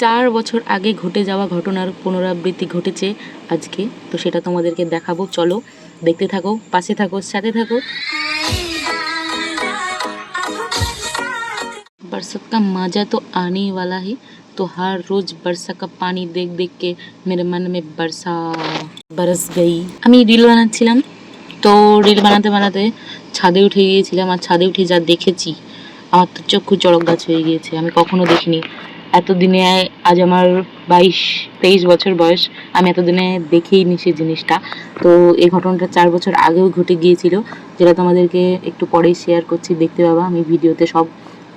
চার বছর আগে ঘটে যাওয়া ঘটনার পুনরাবৃত্তি ঘটেছে আজকে তো সেটা তোমাদেরকে দেখাবো চলো দেখতে থাকো পাশে থাকো সাথে থাকো बरसात का मज़ा तो आने ही वाला है तो हर रोज बरसा का पानी देख देख के मेरे मन में बरसा बरस गई আমি রিল বানাচ্ছিলাম তো রিল বানাতে বানাতে ছাদে উঠে গিয়েছিলাম আর ছাদে উঠে যা দেখেছি আমার তো চক্ষু চড়ক গাছ হয়ে গিয়েছে আমি কখনো দেখিনি এতদিনে আজ আমার বাইশ, তেইশ বছর বয়স, আমি এতদিনে দেখেই নি সেই জিনিসটা। তো এই ঘটনাটা চার বছর আগেও ঘটে গিয়েছিল, যেটা তোমাদেরকে একটু পরেই শেয়ার করছি, দেখতে পাবা, আমি ভিডিওতে সব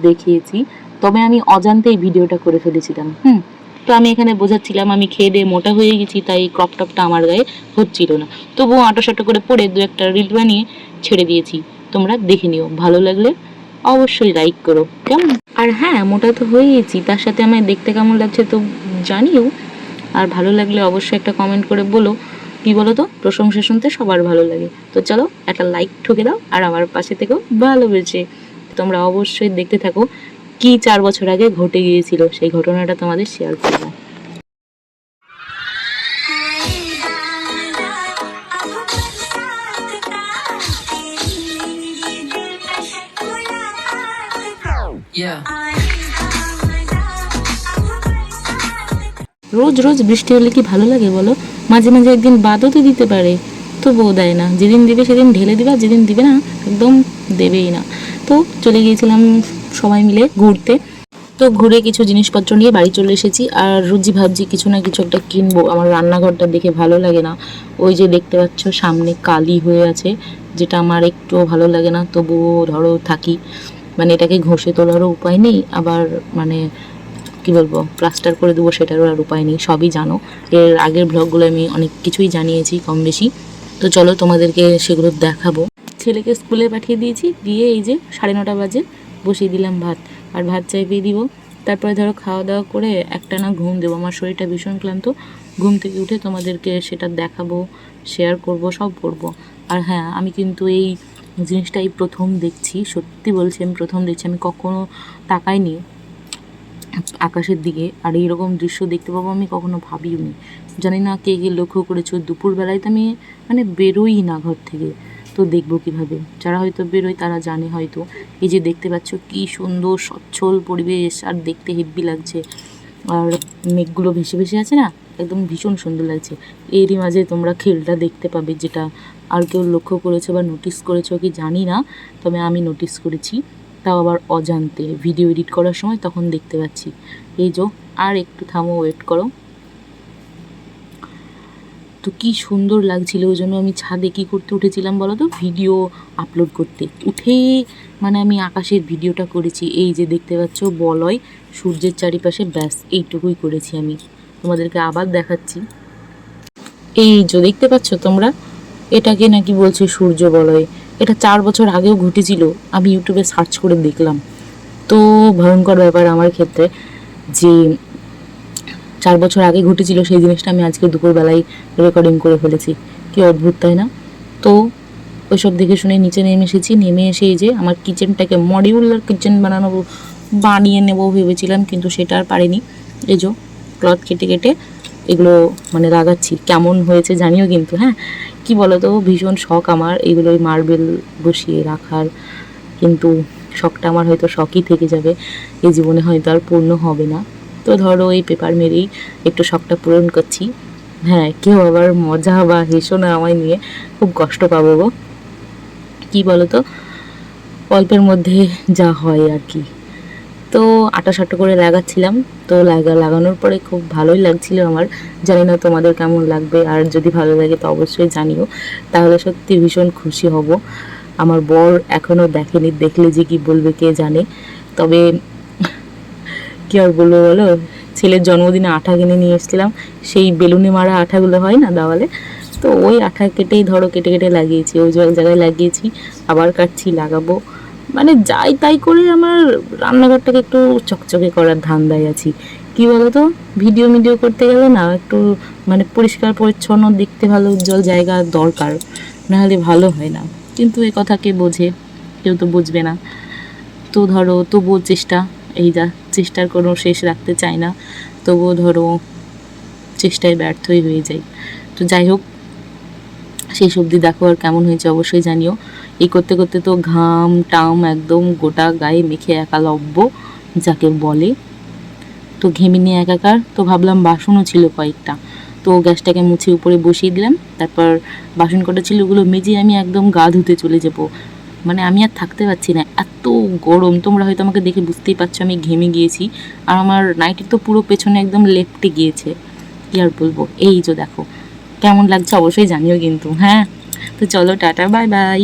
দেখিয়েছি। তবে আমি অজান্তেই ভিডিওটা করে ফেলেছিলাম, হুম? তো আমি এখানে বোঝাচ্ছিলাম, আমি খেয়ে দিয়ে মোটা হয়ে গেছি, তাই ক্রপ টপটা আমার গায়ে হচ্ছিল না। তবুও আটো সাটো করে পরে দু একটা রিল বানিয়ে ছেড়ে দিয়েছি। তোমরা দেখে নিও, ভালো লাগলে অবশ্যই লাইক করো, কেমন? আর হ্যাঁ মোটা তো হয়েইছি। তার সাথে আমার দেখতে কেমন লাগছে তো জানিও। আর ভালো লাগলে অবশ্যই একটা কমেন্ট করে বলো। কি বলো তো প্রশংসা শুনতে সবার ভালো লাগে। তো চলো, একটা লাইক ঠুকে দাও আর আমার পাশে থেকেও ভালো ভালোবেসে। তোমরা অবশ্যই দেখতে থাকো কি চার বছর আগে ঘটে গিয়েছিল। সেই ঘটনাটা তোমাদের শেয়ার করব। রোজ রোজ বৃষ্টি হলে কি ভালো লাগে বলো? মাঝে মাঝে একদিন বাদও তো দিতে পারে। তবুও দেয় না। যেদিন দিবে সেদিন ঢেলে দিবে, আর যেদিন দিবে না, একদম দেবেই না। তো চলে গিয়েছিলাম সবাই মিলে ঘুরতে। তো ঘুরে কিছু জিনিসপত্র নিয়ে বাড়ি চলে এসেছি। আর রুজি ভাবছি কিছু না কিছু একটা কিনবো। আমার রান্নাঘরটা দেখে ভালো লাগে না। ওই যে দেখতে পাচ্ছ, সামনে কালি হয়ে আছে, যেটা আমার একটুও ভালো লাগে না। তবুও ধরো থাকি। মানে এটাকে ঘষে তোলারও উপায় নেই, আবার মানে কি বলব প্লাস্টার করে দেবো সেটারও আর উপায় নেই, সবই জানো। এর আগের ব্লগগুলো আমি অনেক কিছুই জানিয়েছি কম বেশি। তো চলো তোমাদেরকে সেগুলো দেখাবো। ছেলেকে স্কুলে পাঠিয়ে দিয়েছি, দিয়ে এই যে সাড়ে নটা বাজে বসিয়ে দিলাম ভাত। আর ভাত চাইপিয়ে দিব। তারপরে ধরো খাওয়া দাওয়া করে একটা না ঘুম দেবো। আমার শরীরটা ভীষণ ক্লান্ত। ঘুম থেকে উঠে তোমাদেরকে সেটা দেখাবো শেয়ার করব, সব করব। আর হ্যাঁ আমি কিন্তু এই জিনিসটাই প্রথম দেখছি, সত্যি বলছি আমি প্রথম দেখছি, আমি কখনো তাকাইনি আকাশের দিকে, আর এইরকম দৃশ্য দেখতে পাবো আমি কখনো ভাবিওনি। জানি না কে কে লক্ষ্য করেছ, দুপুরবেলায় তো আমি মানে বেরোই না ঘর থেকে, তো দেখব কীভাবে। যারা হয়তো বেরোয় তারা জানে হয়তো। এই যে দেখতে পাচ্ছ কি সুন্দর, সচ্ছল পরিবেশ, আর দেখতে হেব্বি লাগছে। আর মেঘগুলো ভেসে ভেসে আছে না? একদম ভীষণ সুন্দর লাগছে। এরই মাঝে তোমরা খেলটা দেখতে পাবে, যেটা আর কেউ লক্ষ্য করেছ বা নোটিস করেছ কি জানি না, তবে আমি নোটিস করেছি। তাও আবার অজান্তে ভিডিও এডিট করার সময় তখন দেখতে পাচ্ছি। এই যো, আর একটু থামো ওয়েট করো। তো কি সুন্দর লাগছিল, ওই জন্য আমি ছাদে কী করতে উঠেছিলাম বলো তো? ভিডিও আপলোড করতে। উঠে মানে আমি আকাশের ভিডিওটা করেছি। এই যে দেখতে পাচ্ছ, বলয়, সূর্যের চারিপাশে ব্যাস, এইটুকুই করেছি আমি। তোমাদেরকে আবার দেখাচ্ছি। এই যে দেখতে পাচ্ছ তোমরা? এটাকে নাকি বলছে সূর্য বলয়। এটা চার বছর আগেও ঘটেছিল। আমি ইউটিউবে সার্চ করে দেখলাম। তো ভয়ঙ্কর ব্যাপার আমার ক্ষেত্রে যে চার বছর আগে ঘটেছিল সেই জিনিসটা আমি আজকে দুপুরবেলায় রেকর্ডিং করে ফেলেছি। কি অদ্ভুত, তাই না? তো ওইসব দেখে শুনে নিচে নেমে এসেছি। নেমে এসে যে আমার কিচেনটাকে মডিউলার কিচেন বানানো, বানিয়ে নেব ভেবেছিলাম, কিন্তু সেটা আর পারিনি। যে ক্লথ কেটে কেটে এগুলো মানে লাগাচ্ছি কেমন হয়েছে জানিও কিন্তু হ্যাঁ? কি বলো তো ভীষণ শখ আমার এগুলো মার্বেল বসিয়ে রাখার। কিন্তু শখটা আমার হয়তো শখই থেকে যাবে। এই জীবনে হয়তো আর পূর্ণ হবে না। তো ধরো এই পেপার মেরেই একটু শখটা পূরণ করছি। হ্যাঁ কেউ আবার মজা বা হেসো না আমায় নিয়ে খুব কষ্ট পাবো গো। কী বলো তো অল্পের মধ্যে যা হয় আর কি। তো আটা সাটো করে লাগাচ্ছিলাম। তো লাগা, লাগানোর পরে খুব ভালোই লাগছিল আমার। জানি না তোমাদের কেমন লাগবে, আর যদি ভালো লাগে তো অবশ্যই জানিও। তাহলে সত্যি ভীষণ খুশি হব। আমার বর এখনও দেখেনি, দেখলে যে কি বলবে কে জানে। তবে কি আর বলব বলো? ছেলের জন্মদিনে আঠা কিনে নিয়ে এসেছিলাম। সেই বেলুনে মারা আঠাগুলো হয় না দেওয়ালে? তো ওই আঠা কেটেই ধরো কেটে কেটে লাগিয়েছি। ওই জায়গায় লাগিয়েছি, আবার কাটছি, লাগাবো। মানে যাই তাই করে আমার রান্নাঘরটাকে একটু চকচকে করার ধান্দায় আছি। কি বলতো? ভিডিও মিডিও করতে গেলে না একটু মানে পরিষ্কার, পরিচ্ছন্ন, দেখতে ভালো, উজ্জ্বল জায়গা দরকার। নাহলে ভালো হয় না। কিন্তু এ কথা কে বোঝে? কেউ তো বুঝবে না। তো ধরো, তবুও চেষ্টা, এই যা চেষ্টার কোনো শেষ রাখতে চাই না। তবুও ধরো, চেষ্টায় ব্যর্থই হয়ে যাই। তো যাই হোক সেই সবজি দেখো আর কেমন হয়েছে অবশ্যই জানিও। এই করতে করতে তো ঘাম, টাম একদম গোটা গায়ে মেখে একা লব্য যাকে বলে। তো ঘেমে নিয়ে একাকার, তো ভাবলাম বাসনও ছিল কয়েকটা। তো গ্যাসটাকে মুছে উপরে বসিয়ে দিলাম, তারপর বাসন কটা ছিল ওগুলো মেজে আমি একদম গা ধুতে চলে যাব। মানে আমি আর থাকতে পারছি না, এত গরম। তোমরা হয়তো আমাকে দেখে বুঝতেই পারছ আমি ঘেমে গিয়েছি। আর আমার নাইটি তো পুরো পেছনে একদম লেপটে গিয়েছে। কি আর বলব? এই যে দেখো কেমন লাগছে অবশ্যই জানিও কিন্তু হ্যাঁ? তো চলো টাটা বাই বাই।